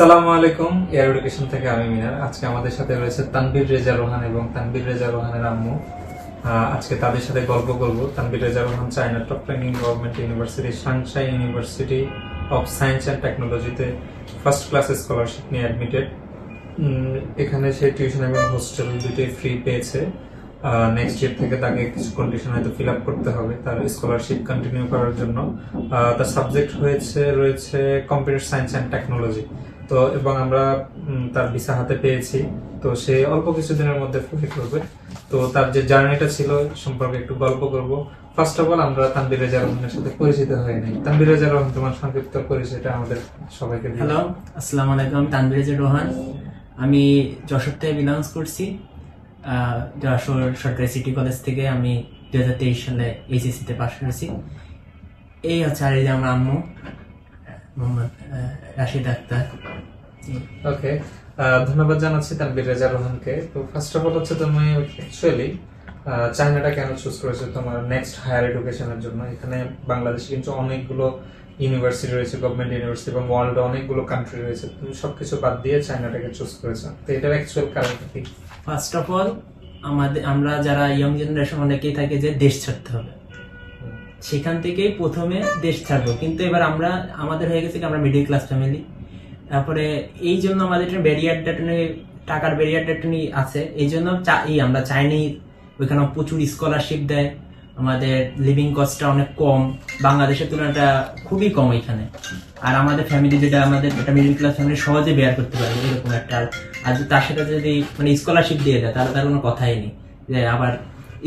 আসসালামু আলাইকুম, air education থেকে আমি মিনার। আজকে আমাদের সাথে রয়েছে তানভীর রেজা রোহান এবং তানবির রেজা রোহানের আম্মু। আজকে তাদের সাথে গল্প করব। Tanvir Reza Rohan China top training government university Shanghai university of science and টেকনোলজিতে ফার্স্ট ক্লাস স্কলারশিপ নিয়ে অ্যাডমিটেড এখানে সে টিউশন এবং হোস্টেল দুটোই ফ্রি পেয়েছে। নেক্সট ইয়ার থেকে তাকে কিছু কন্ডিশন হয়তো ফিল আপ করতে হবে তার স্কলারশিপ কন্টিনিউ করার জন্য। তার সাবজেক্ট হয়েছে, রয়েছে কম্পিউটার সায়েন্স অ্যান্ড টেকনোলজি তো এবং আমরা তার ভিসা হাতে পেয়েছি। তো সে অল্প কিছুদিনের মধ্যে ফ্লাই করবে। তো তার যে জার্নিটা ছিল সম্পর্কে একটু গল্প করব। ফার্স্ট অফ অল আমরা তানবির রেজা রহমানের সাথে পরিচিত হয়ে নিই। তানবির রেজা রহমান, তোমার সংক্ষিপ্ত পরিচয়টা আমাদের সবাইকে। হ্যালো আসসালামু আলাইকুম আমি তানভীর রোহান আমি যশোর থেকে বিলংস করছি যশোর সরকারি সিটি কলেজ থেকে আমি দু হাজার তেইশ সালে এইচএসসি তে পাশ করেছি। এই হচ্ছে আর এই যে আমার আম্মু। মোহাম্মদ রাশিদ আক্তার। ওকে ধন্যবাদ জানাচ্ছি তানবির রেজা রোহানকে। তো ফার্স্ট অফ অল হচ্ছে তুমি অ্যাকচুয়ালি চায়নাটা কেন চুজ করেছ তোমার নেক্সট হায়ার এডুকেশনের জন্য? এখানে বাংলাদেশে কিন্তু অনেকগুলো ইউনিভার্সিটি রয়েছে গভর্নমেন্ট ইউনিভার্সিটি এবং ওয়ার্ল্ডে অনেকগুলো কান্ট্রি রয়েছে। তুমি সবকিছু বাদ দিয়ে চায়নাটাকে চুজ করেছ। তো এটার অ্যাকচুয়াল কারণ কি? ফার্স্ট অফ অল আমাদের আমরা যারা ইয়ং জেনারেশন অনেকেই থাকে যে দেশ ছাড়তে হবে। সেখান থেকেই প্রথমে দেশ ছাড়বো। কিন্তু এবার আমরা, আমাদের হয়ে গেছে কি আমরা মিডিল ক্লাস ফ্যামিলি তারপরে এই জন্য আমাদের ব্যারিয়ারটা টাকার ব্যারিয়ারটা একটু আছে। এই জন্য এই আমরা চাইনি ওইখানে প্রচুর স্কলারশিপ দেয়। আমাদের লিভিং কস্টটা অনেক কম। বাংলাদেশের তুলনাটা খুবই কম এখানে। আর আমাদের ফ্যামিলি যেটা, আমাদের একটা মিডিল ক্লাস ফ্যামিলি সহজে বেয়ার করতে পারবে এরকম একটা। আর- আর যদি তার সাথে যদি মানে স্কলারশিপ দিয়ে দেয়, তাহলে তার কোনো কথাই নেই। যে আবার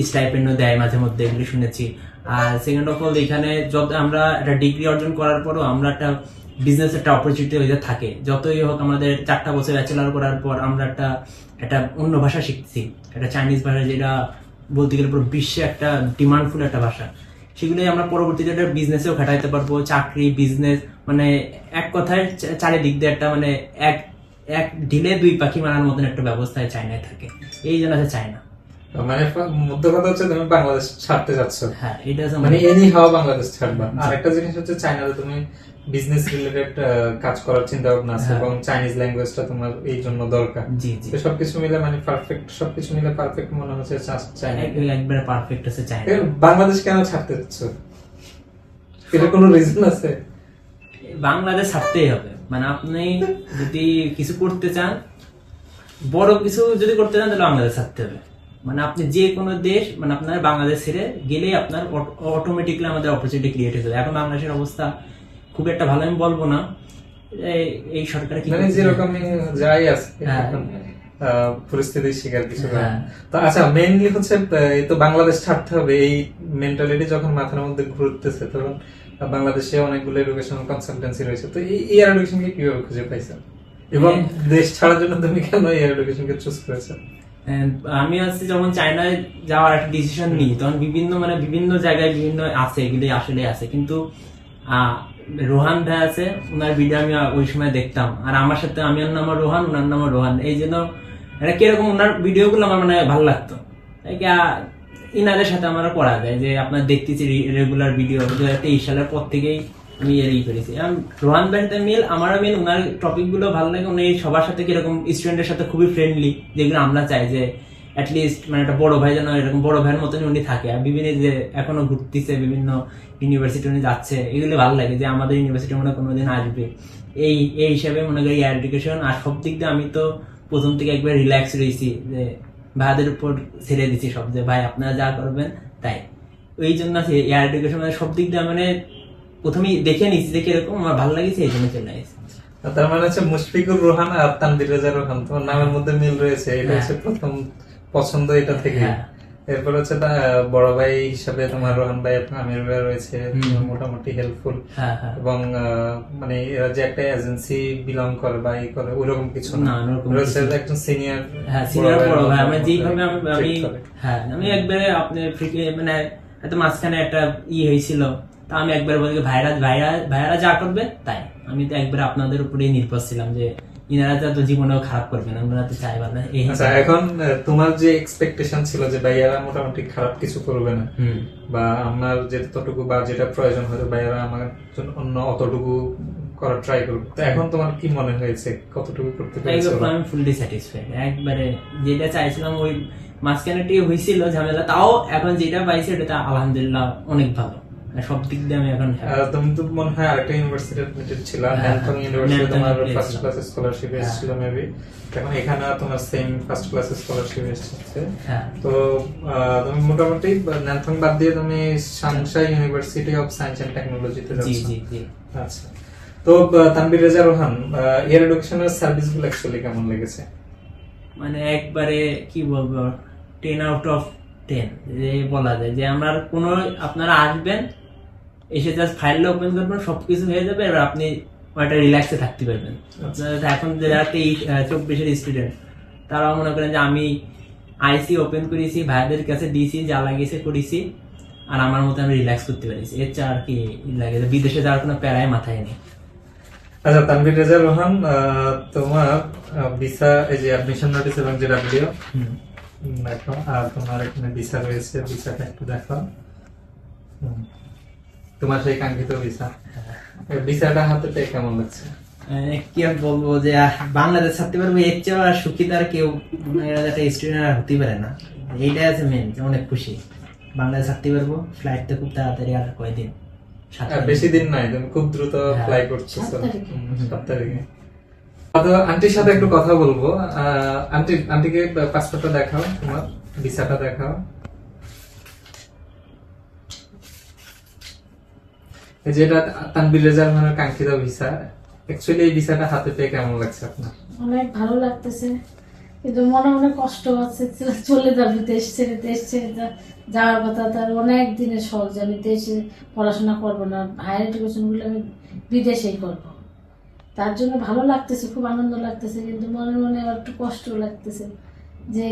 স্টাইপেন্ডও দেয় মাঝে মধ্যে, এগুলি শুনেছি। আর সেকেন্ড অফ অল এখানে যত আমরা একটা ডিগ্রি অর্জন করার পরও আমরা একটা বিজনেস একটা অপরচুনিটি হয়ে থাকে। যতই হোক আমাদের চারটা বছর ব্যাচেলার করার পর আমরা একটা একটা অন্য ভাষা শিখছি। একটা চাইনিজ ভাষা যেটা বলতে গেলে পুরো বিশ্বে একটা ডিমান্ডফুল একটা ভাষা। সেগুলোই আমরা পরবর্তীতে একটা বিজনেসেও খাটাইতে পারব। চাকরি বিজনেস মানে এক কথায় চারিদিক দিয়ে একটা মানে এক এক ঢিলে দুই পাখি মারার মতন একটা ব্যবস্থায় চায়নায় থাকে। এই জন্য আছে চায়না মানে মধ্য কথা হচ্ছে তুমি বাংলাদেশ ছাড়তে যাচ্ছ। হ্যাঁ এটা মানে এনি হাওয়া বাংলাদেশ ছাড়বা। আর একটা জিনিস হচ্ছে চায়নাতে তুমি বিজনেস রিলেটেড কাজ করার চিন্তা ভাবনা আছে হ্যাঁ। এবং চাইনিজ ল্যাঙ্গুয়েজটা তোমার এই জন্য দরকার। জি জি। তো সবকিছু মিলে মানে পারফেক্ট সবকিছু মিলে পারফেক্ট মনে হচ্ছে চা- চায়না একবারে পারফেক্ট আছে এর বাংলাদেশ কেন ছাড়তে যাচ্ছ? এটা কোনো রিজন আছে? বাংলাদেশ ছাড়তেই হবে। মানে আপনি যদি কিছু করতে চান বড় কিছু যদি করতে চান তাহলে বাংলাদেশ ছাড়তে হবে। মানে আপনি যে কোনো দেশ মানে আপনার বাংলাদেশ ছেড়ে গেলেই আপনার অটোমেটিকলি আমাদের অপরচুনিটি ক্রিয়েট হয়ে যাবে। এখন বাংলাদেশের অবস্থা খুব একটা ভালো আমি বলব না। এই- সরকার কি মানে যেরকম যাই আছে হ্যাঁ। পরিস্থিতির শিকার কিছু হ্যাঁ। তো আচ্ছা মেইনলি হচ্ছে তো বাংলাদেশ ছাড়তে হবে। এই মেন্টালিটি যখন মাথার মধ্যে ঘুরতেছে তখন বাংলাদেশে অনেকগুলো এডুকেশনাল কনসালটেন্সি রয়েছে। তো এই এয়ার এডুকেশনকে কীভাবে খুঁজে পাইছেন? এবং হ্যাঁ। দেশ ছাড়ার জন্য তুমি কেন এয়ার এডুকেশনকে চুজ করেছ? আমি হচ্ছে যখন চায়নায় যাওয়ার একটা ডিসিশন নিই, তখন বিভিন্ন মানে বিভিন্ন জায়গায় বিভিন্ন আছে এগুলি আসলে আছে। কিন্তু রোহান ভাই আছে ওনার ভিডিও আমি ওই সময় দেখতাম। আর আমার সাথে আমি ওর নাম রোহান ওনার নাম রোহান। এই জন্য এটা কীরকম ওনার ভিডিও গুলো আমার মানে ভালো লাগতো। ইনাদের সাথে আমার পড়া যায় যে, আপনার দেখতেছি রেগুলার ভিডিও দু হাজার তেইশ সালের পর থেকেই আমি এর ই করেছি রোহান আমারও ওনার টপিকগুলো ভালো লাগে, উনি সবার সাথে স্টুডেন্টের সাথে খুবই ফ্রেন্ডলি যেগুলো আমরা চাই যে অ্যাটলিস্ট মানে একটা বড় ভাই যেন এরকম বড় ভাইয়ের মতন উনি থাকে। আর বিভিন্ন যে এখনও ঘুরতেছে, বিভিন্ন ইউনিভার্সিটি উনি যাচ্ছে, এগুলো ভালো লাগে যে আমাদের ইউনিভার্সিটি মনে কোনোদিন আসবে। এই এই হিসাবে মনে করি এয়ার এডুকেশন আর সব দিক দিয়ে আমি তো প্রথম থেকে একবার রিল্যাক্স রয়েছি যে ভাইদের উপর ছেড়ে দিছি সব যে, ভাই, আপনারা যা করবেন তাই। ওই জন্য এয়ার এডুকেশন মানে সব দিক দিয়ে মানে প্রথমেই দেখে নিচ্ছি যে কীরকম আমার ভালো লাগছে এই জন্য চলে আসছি তার মানে হচ্ছে মুশফিকুর রোহান আর তানভীর রেজা রোহান তোমার নামের মধ্যে মিল রয়েছে এটা হ্যাঁ। হচ্ছে প্রথম পছন্দ এটা থেকে। হ্যাঁ। এরপর হচ্ছে বড় ভাই হিসাবে তোমার রোহান ভাই আমির ভাই রয়েছে মোটামুটি হেল্পফুল হ্যাঁ এবং মানে এরা যে একটা এজেন্সি বিলং করে বা ই করে ওইরকম কিছু না। রয়েছে। একজন সিনিয়র হ্যাঁ সিনিয়র বড় ভাই। আমরা যেইভাবে আমি হ্যাঁ আমি একবারে আপনি ফ্রি- মানে এত মাঝখানে একটা ই হয়েছিল তা আমি একবার বলি ভাইরা ভাইরা ভাইরা যা করবে তাই। আমি তো একবার আপনাদের উপরেই নির্ভর ছিলাম যে ইনারা তো জীবনেও খারাপ করবে না ওনারা তো চাইবা না আচ্ছা এখন তোমার যে এক্সপেকটেশন ছিল যে ভাইয়ারা মোটামুটি খারাপ কিছু করবে না বা আমার যতটুকু বা যেটা প্রয়োজন হয়তো ভাইয়ারা আমার জন্য অন্য অতটুকু করার ট্রাই করব। তো এখন তোমার কি মনে হয়েছে? কতটুকু করতে পেরেছ? আমি ফুললি স্যাটিসফাইড একবারে যেটা চাইছিলাম ওই মাঝখানে একটু হয়েছিল ঝামেলা তাও এখন যেটা পাইছি এটা আলহামদুলিল্লাহ অনেক ভালো। সব দিক দিয়ে আমি এখন তুমি তো মনে হয় আরেকটা ইউনিভার্সিটি অ্যাডমিটেড ছিল হ্যাঁ, ইউনিভার্সিটি তোমার ফার্স্ট ক্লাস স্কলারশিপ। এসেছিল মেবি এখন এখানে তোমার সেম ফার্স্ট ক্লাস স্কলারশিপ এসেছে। হ্যাঁ। তো তুমি মোটামুটি ন্যানথং বাদ দিয়ে তুমি Shanghai university of science and টেকনোলজিতে যাচ্ছ। আচ্ছা। তো আহ, তানভীর রেজা রোহান এয়ার এডুকেশনের সার্ভিসগুলো অ্যাকচুয়ালি কেমন লেগেছে? মানে একবারে কি বলব টেন আউট অফ টেন যে বলা যায়। যে আমরা কোনো আপনারা আসবেন এসে জাস্ট ফাইলটা ওপেন করবেন সবকিছু হয়ে যাবে এবার আপনি একটা রিল্যাক্সে থাকতে পারবেন। আপনারা এখন যারা তেইশ চব্বিশের স্টুডেন্ট তারা মনে করেন যে আমি আইসি ওপেন করেছি ভাইদের কাছে দিয়েছি যা লাগিয়েছে করেছি আর আমার মতো আমি রিল্যাক্স করতে পারিছি। এর চা আর কি লাগে বিদেশে যাওয়ার কোনো প্যারায় মাথায় নেই। আচ্ছা তানভীর রেজা রোহান তোমার ভিসা এই যে অ্যাডমিশন নোটিস এবং যে ডাব্লিউ দেখো আর তোমার এখানে ভিসা রয়েছে ভিসাটা একটু দেখো হুম। তোমার সেই কাঙ্ক্ষিত ভিসা ভিসাটা হাতে পেয়ে কেমন লাগছে? কি আর বলব যে বাংলাদেশ থাকতে পারব এর চেয়ে আর সুখী তার কেউ একটা স্টুডেন্ট আর হতেই পারে না। এইটাই আছে মেন অনেক খুশি। বাংলাদেশ থাকতে পারব ফ্লাইট তো খুব তাড়াতাড়ি আর কয়দিন? আর বেশি দিন নাই তুমি খুব দ্রুত হ্যাঁ। ফ্লাই করছ সাত তারিখে। তো আন্টির সাথে একটু কথা বলব। আহ, আন্টি আন্টিকে পাসপোর্টটা দেখাও তোমার ভিসাটা দেখাও। যেটা তানবির রেজার মানে কাঙ্ক্ষিত ভিসা। অ্যাকচুয়ালি এই ভিসাটা হাতে পেয়ে কেমন লাগছে আপনার? অনেক ভালো লাগতেছে। কিন্তু মনে মনে কষ্ট হচ্ছে। চলে যাবে দেশ ছেড়ে দেশ ছেড়ে যাওয়ার কথা তার অনেক দিনের শখ যে আমি দেশে পড়াশোনা করব না। হায়ার এডুকেশনগুলো আমি বিদেশেই করব। তার জন্য ভালো লাগতেছে, খুব আনন্দ লাগতেছে। কিন্তু মনে মনে আবার একটু কষ্ট লাগতেছে যে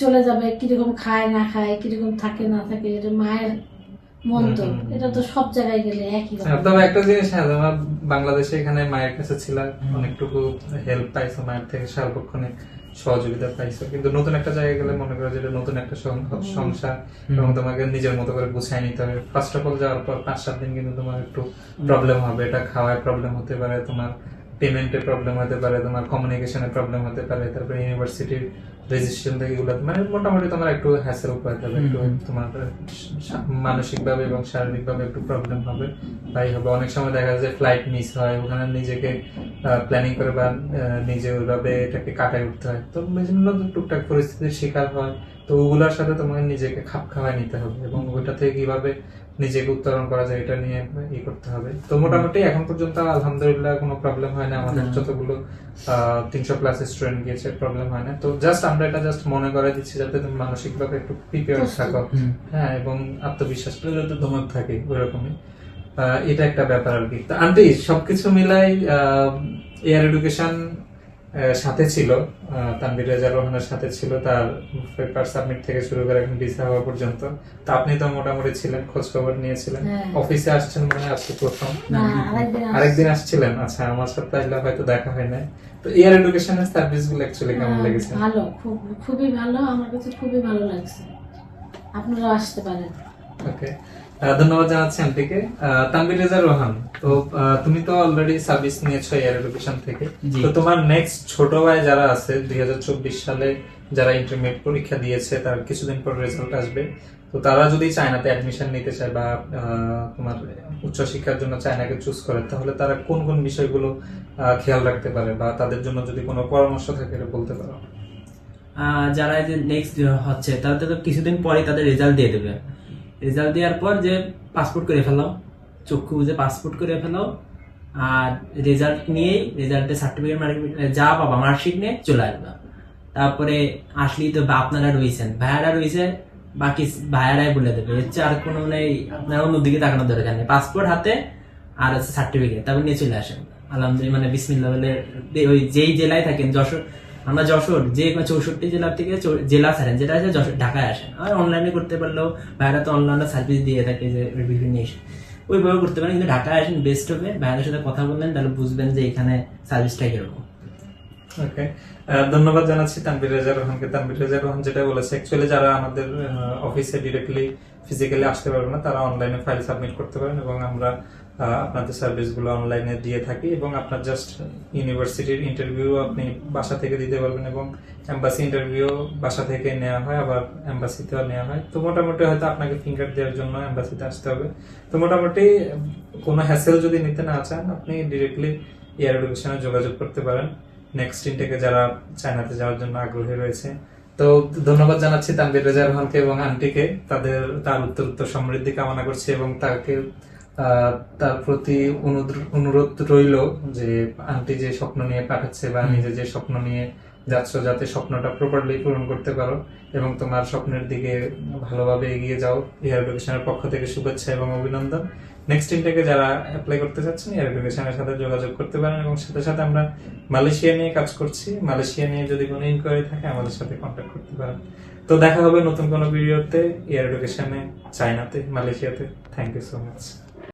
চলে যাবে, কীরকম খায়, না খায়, কীরকম থাকে, না থাকে। এটা মায়ের মন তো হুম, হুম, হুম। এটা তো সব জায়গায় গেলে একই হ্যাঁ, তবে একটা জিনিস হ্যাঁ তোমার বাংলাদেশে এখানে মায়ের কাছে ছিল অনেকটুকু হেল্প পাইছো মায়ের থেকে সার্বক্ষণিক সহযোগিতা পাইছো। কিন্তু নতুন একটা জায়গায় গেলে মনে করো যেটা নতুন একটা সংসার এবং তোমাকে নিজের মতো করে গুছাই নিতে হবে। ফার্স্ট অফ অল যাওয়ার পর পাঁচ সাত দিন কিন্তু তোমার একটু প্রবলেম হবে। এটা খাওয়ায় প্রবলেম হতে পারে তোমার পেমেন্টে প্রবলেম হতে পারে তোমার কমিউনিকেশনে প্রবলেম হতে পারে তারপরে ইউনিভার্সিটির রেজিস্ট্রেশন থেকে এগুলো মানে মোটামুটি তোমার একটু হ্যাসেল পাইতে হবে একটু তোমার মানসিকভাবে এবং শারীরিকভাবে একটু প্রবলেম হবে তাই হবে। অনেক সময় দেখা যায় ফ্লাইট মিস হয় ওখানে নিজেকে প্ল্যানিং করে বা নিজে ওইভাবে এটাকে কাটায় উঠতে হয়। তো বিভিন্ন টুকটাক পরিস্থিতির শিকার হয়। তো ওগুলোর সাথে তোমাকে নিজেকে খাপ খাওয়ায় নিতে হবে এবং ওইটা থেকে কীভাবে নিজেকে উত্তরণ করা যায় এটা নিয়ে ই করতে হবে। তো মোটামুটি এখন পর্যন্ত আলহামদুলিল্লাহ কোনো প্রবলেম হয় না আমাদের যতগুলো তিনশো প্লাস স্টুডেন্ট গিয়েছে প্রবলেম হয় না তো জাস্ট আমরা এটা জাস্ট মনে করে দিচ্ছি যাতে তুমি মানসিকভাবে একটু প্রিপেয়ার থাকো। হ্যাঁ এবং আত্মবিশ্বাস যাতে তোমার থাকে ওইরকমই আহ, এটা একটা ব্যাপার আর কি। তো আন্টি সবকিছু মিলাই এয়ার এডুকেশন সাথে ছিল আহ, তানভীর রেজা রোহানের সাথে ছিল তার পেপার সাবমিট থেকে শুরু করে এখন ভিসা হওয়া পর্যন্ত। তো আপনি তো মোটামুটি ছিলেন খোঁজ খবর নিয়েছিলেন। হ্যাঁ। অফিসে আসছেন মানে আজকে প্রথম? আরেকদিন আসছিলেন? আচ্ছা আমার সাথে আসলে হয়তো দেখা হয় না তো এয়ার এডুকেশনের সার্ভিসগুলো অ্যাকচুয়ালি কেমন হ্যাঁ, লেগেছে? ভালো খুব খুবই ভালো আমার কাছে খুবই ভালো লাগছে। আপনারা আসতে পারেন। ওকে ধন্যবাদ জানাচ্ছি তানভীর রেজা রোহান তো তুমি তো অলরেডি সার্ভিস নিয়েছো এয়ার এডুকেশন থেকে। তো তোমার নেক্সট ছোট ভাই যারা আছে দুই সালে যারা ইন্টারমিডিয়েট পরীক্ষা দিয়েছে তার কিছুদিন পর রেজাল্ট আসবে। তো তারা যদি চায়নাতে অ্যাডমিশন নিতে চায় বা তোমার উচ্চশিক্ষার জন্য চায়নাকে চুজ করে তাহলে তারা কোন কোন বিষয়গুলো খেয়াল রাখতে পারে বা তাদের জন্য যদি কোনো পরামর্শ থাকে বলতে পারো। যারা যে নেক্সট হচ্ছে তারা তো কিছুদিন পরে তাদের রেজাল্ট দিয়ে দেবে। রেজাল্ট দেওয়ার পর যে পাসপোর্ট করে ফেলাও, চক্ষু বুঝে পাসপোর্ট করে ফেলাও, আর রেজাল্ট নিয়েই রেজাল্টের সার্টিফিকেট যা পাবা মার্কশিট নিয়ে চলে আসবা। তারপরে আসলেই তো আপনারা রয়েছেন। ভাইয়ারা রয়েছে, বাকি ভাইয়ারাই বলে দেবে। এর আর কোনো নেই আপনারা অন্যদিকে তাকানোর দরকার নেই। পাসপোর্ট হাতে আর হচ্ছে সার্টিফিকেট তারপর নিয়ে চলে আসেন। আলহামদুলিল্লাহ মানে বিসমিল্লা বলে ওই যেই জেলায় থাকেন, যশোর আমরা যশোর, যে চৌষট্টি জেলা থেকে জেলা ছাড়েন, যেটা আছে যশোর, ঢাকায় আসেন। আর অনলাইনে করতে পারলেও ভাইরা তো অনলাইনে সার্ভিস দিয়ে থাকে যে বিভিন্ন ওইভাবে করতে পারেন, কিন্তু ঢাকায় আসেন বেস্ট হবে ভাইয়াদের সাথে কথা বললেন তাহলে বুঝবেন যে এখানে সার্ভিসটা কীরকম। ওকে ধন্যবাদ জানাচ্ছি তানবির রেজা রোহানকে। তানবির রেজা রোহান যেটা বলেছে অ্যাকচুয়ালি যারা আমাদের অফিসে ডিরেক্টলি ফিজিক্যালি আসতে পারবে না, তারা অনলাইনে ফাইল সাবমিট করতে পারেন এবং আমরা আপনাদের সার্ভিসগুলো অনলাইনে দিয়ে থাকি এবং আপনার জাস্ট ইউনিভার্সিটির ইন্টারভিউ আপনি বাসা থেকে দিতে পারবেন এবং অ্যাম্বাসি ইন্টারভিউ বাসা থেকে নেওয়া হয়, আবার এম্বাসিতেও নেওয়া হয়। তো মোটামুটি হয়তো আপনাকে ফিঙ্গার দেওয়ার জন্য অ্যাম্বাসিতে আসতে হবে। তো মোটামুটি কোনো হ্যাসেল যদি নিতে না চান, আপনি ডিরেক্টলি এয়ার এডুকেশনে যোগাযোগ করতে পারেন। নেক্সট ইনটেকে যারা চায়নাতে যাওয়ার জন্য আগ্রহী রয়েছে তো ধন্যবাদ জানাচ্ছি তানবির রেজা রহমানকে এবং আন্টিকে। তাদের তার উত্তর উত্তর সমৃদ্ধি কামনা করছি এবং তাকে তার প্রতি অনুরোধ রইল যে আন্টি যে স্বপ্ন নিয়ে পাঠাচ্ছে বা নিজে যে স্বপ্ন নিয়ে যাচ্ছ যাতে স্বপ্নটা প্রপারলি পূরণ করতে পারো এবং তোমার স্বপ্নের দিকে ভালোভাবে এগিয়ে যাও। এয়ার এডুকেশনের পক্ষ থেকে শুভেচ্ছা এবং অভিনন্দন। নেক্সট ইনটেকে যারা অ্যাপ্লাই করতে চাচ্ছেন এয়ার এডুকেশনের সাথে যোগাযোগ করতে পারেন এবং সাথে সাথে আমরা মালয়েশিয়া নিয়ে কাজ করছি। মালয়েশিয়া নিয়ে যদি কোনো ইনকোয়ারি থাকে, আমাদের সাথে কন্ট্যাক্ট করতে পারেন। তো দেখা হবে নতুন কোনো ভিডিওতে এয়ার এডুকেশনে, চায়নাতে, মালয়েশিয়াতে। Thank you so much